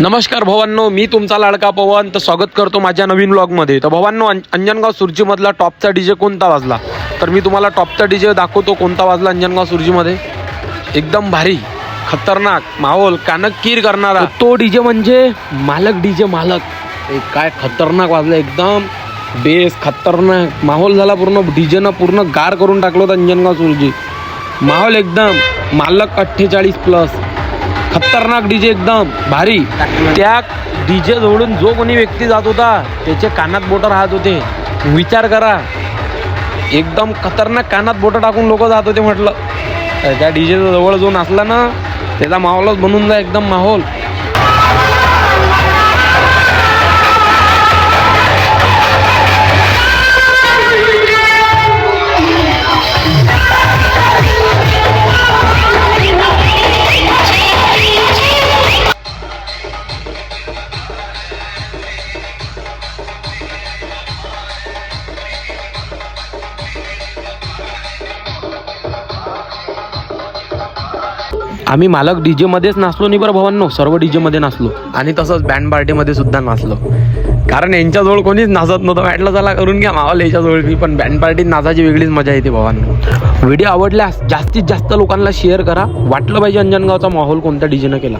नमस्कार भवांनो मी तुमचा लाडका पवन. तर स्वागत करतो माझ्या नवीन ब्लॉगमध्ये तर भवांनो अं- अंजनगाव सुरजीमधला टॉपचा डीजे कोणता वाजला? तर मी तुम्हाला टॉपचा डीजे दाखवतो कोणता वाजला अंजनगाव सुरजीमध्ये. एकदम भारी खतरनाक माहोल कानकीर करणारा. तो डीजे म्हणजे मालक डीजे मालक. एक काय खतरनाक वाजलं एकदम. बेस खतरनाक. माहोल झाला पूर्ण डीजेनं पूर्ण गार करून टाकलं होतं अंजनगाव सुरजी. माहोल एकदम मालक अठ्ठेचाळीस प्लस खतरनाक डीजे एकदम भारी. त्या डीजे जवळून जो कोणी व्यक्ती जात होता त्याचे कानात बोटं राहत होते. विचार करा. एकदम खतरनाक कानात बोटं टाकून लोक जात होते म्हटलं. तर त्या डीजे जवळ जो नाचला ना त्याचा माहोलच बनून जा एकदम माहोल. आम्ही मालक डीजे मध्येच नाचलो नाही बरं भावांनो सर्व डीजे मध्ये नाचलो. आणि तसंच बँड पार्टीमध्ये सुद्धा नाचलो. कारण यांच्याजवळ कोणीच नाचत नव्हतं. वाटलं चला करून घ्या मावाला याच्याजवळ मी पण बँड पार्टीत नाचायची वेगळीच मजा येते भावांनो. व्हिडिओ आवडल्यास जास्तीत जास्त लोकांना शेअर करा. वाटलं पाहिजे अंजनगावचा माहोल कोणत्या डीजेनं केला.